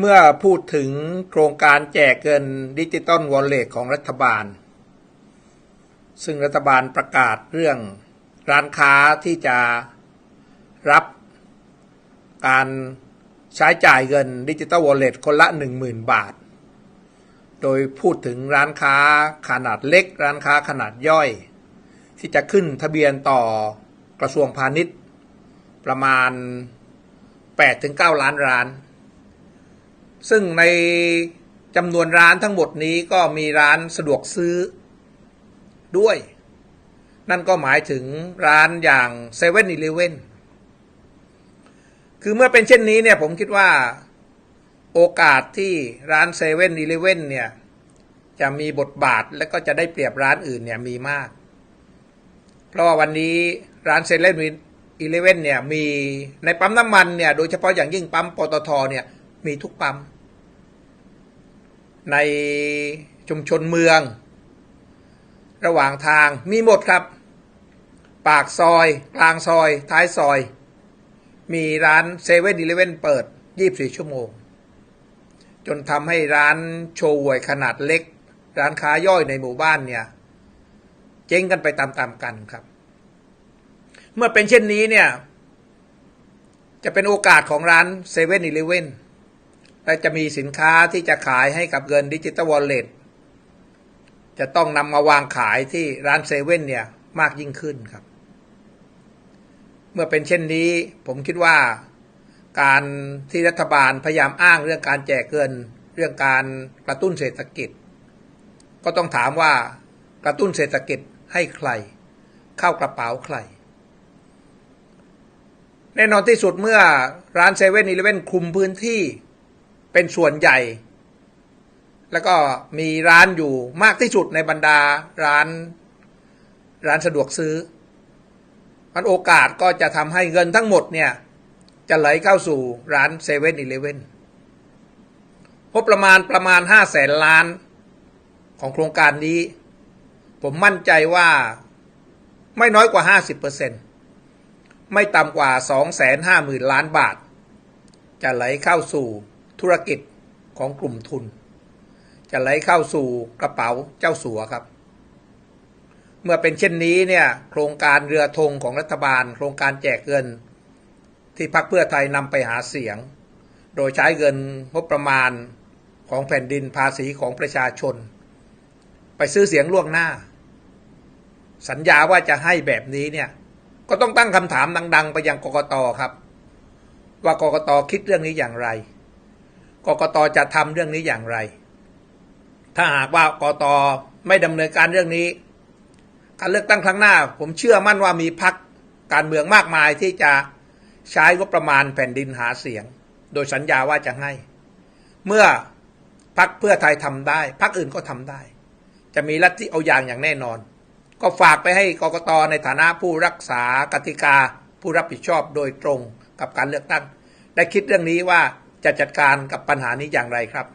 เมื่อพูดถึงโครงการแจกเงินดิจิตอลวอลเล็ตของรัฐบาล ซึ่งรัฐบาลประกาศเรื่องร้านค้าที่จะรับการใช้จ่ายเงินดิจิตอลวอลเล็ตคนละ 10,000 บาท โดยพูดถึงร้านค้าขนาดเล็ก ร้านค้าขนาดย่อย ที่จะขึ้นทะเบียนต่อกระทรวงพาณิชย์ ประมาณ 8-9 ล้านร้าน ซึ่งในจำนวนร้านทั้งหมดนี้ก็มีร้านสะดวกซื้อด้วย นั่นก็หมายถึงร้านอย่าง7 e เ e ่ e อคือเมื่อเป็นเช่นนี้เนี่ยผมคิดว่าโอกาสที่ร้าน7 e เ e ่ e อเนี่ย จะมีบทบาทและก็จะได้เปรียบร้านอื่นเนี่ยมีมาก เพราะว่าวันนี้ร้านเซเว่นอีเลเว่นเนี่ยมีในปั๊มน้ำมันเนี่ยโดยเฉพาะอย่างยิ่งปั๊มปตทเนี่ยมีทุกปั๊ม ในชุมชนเมือง ระหว่างทางมีหมดครับ ปากซอย กลางซอย ท้ายซอย มีร้านเซเว่นอีเลเว่นเปิด 24 ชั่วโมง จนทำให้ร้านโชว์หวยขนาดเล็ก ร้านค้าย่อยในหมู่บ้านเนี่ย เจ๊งกันไปตามๆกันครับ เมื่อเป็นเช่นนี้เนี่ย จะเป็นโอกาสของร้านเซเว่นอีเลเว่น และจะมีสินค้าที่จะขายให้กับเงินดิจิตอลวอลเล็ตจะต้องนำมาวางขายที่ร้านเซเว่นเนี่ยมากยิ่งขึ้นครับ เมื่อเป็นเช่นนี้ผมคิดว่าการที่รัฐบาลพยายามอ้างเรื่องการแจกเงิน เรื่องการกระตุ้นเศรษฐกิจ ก็ต้องถามว่ากระตุ้นเศรษฐกิจให้ใคร เข้ากระเป๋าใคร แน่นอนที่สุดเมื่อร้านเซเว่นอีเลเว่นคุมพื้นที่ เป็นส่วนใหญ่ แล้วก็มีร้านอยู่มากที่สุดในบรรดาร้าน ร้านสะดวกซื้อ มันโอกาสก็จะทำให้เงินทั้งหมดเนี่ย จะไหลเข้าสู่ร้านเซเว่นอีเลเว่นพบประมาณประมาณห้าแสนล้านของโครงการนี้ ผมมั่นใจว่าไม่น้อยกว่า 50%ไม่ต่ำกว่า 250,000 ล้านบาท จะไหลเข้าสู่ ธุรกิจของกลุ่มทุน จะไหลเข้าสู่กระเป๋าเจ้าสัวครับ เมื่อเป็นเช่นนี้เนี่ย โครงการเรือธงของรัฐบาล โครงการแจกเงิน ที่พรรคเพื่อไทยนำไปหาเสียง โดยใช้เงินงบประมาณของแผ่นดินภาษีของประชาชน ไปซื้อเสียงล่วงหน้า สัญญาว่าจะให้แบบนี้เนี่ยก็ต้องตั้งคำถามดัง ๆ ไปยังกกตครับ ว่ากกตคิดเรื่องนี้อย่างไร กกตจะทำเรื่องนี้อย่างไร ถ้าหากว่ากกตไม่ดำเนินการเรื่องนี้ การเลือกตั้งครั้งหน้า ผมเชื่อมั่นว่ามีพักการเมืองมากมายที่จะใช้งบประมาณแผ่นดินหาเสียง โดยสัญญาว่าจะให้ เมื่อพักเพื่อไทยทำได้พักอื่นก็ทำได้ จะมีลัทธิเอาอย่างอย่างแน่นอน ก็ฝากไปให้กกตในฐานะผู้รักษากติกาผู้รับผิดชอบโดยตรงกับการเลือกตั้ง ได้คิดเรื่องนี้ว่า จะจัดการกับปัญหานี้อย่างไรครับ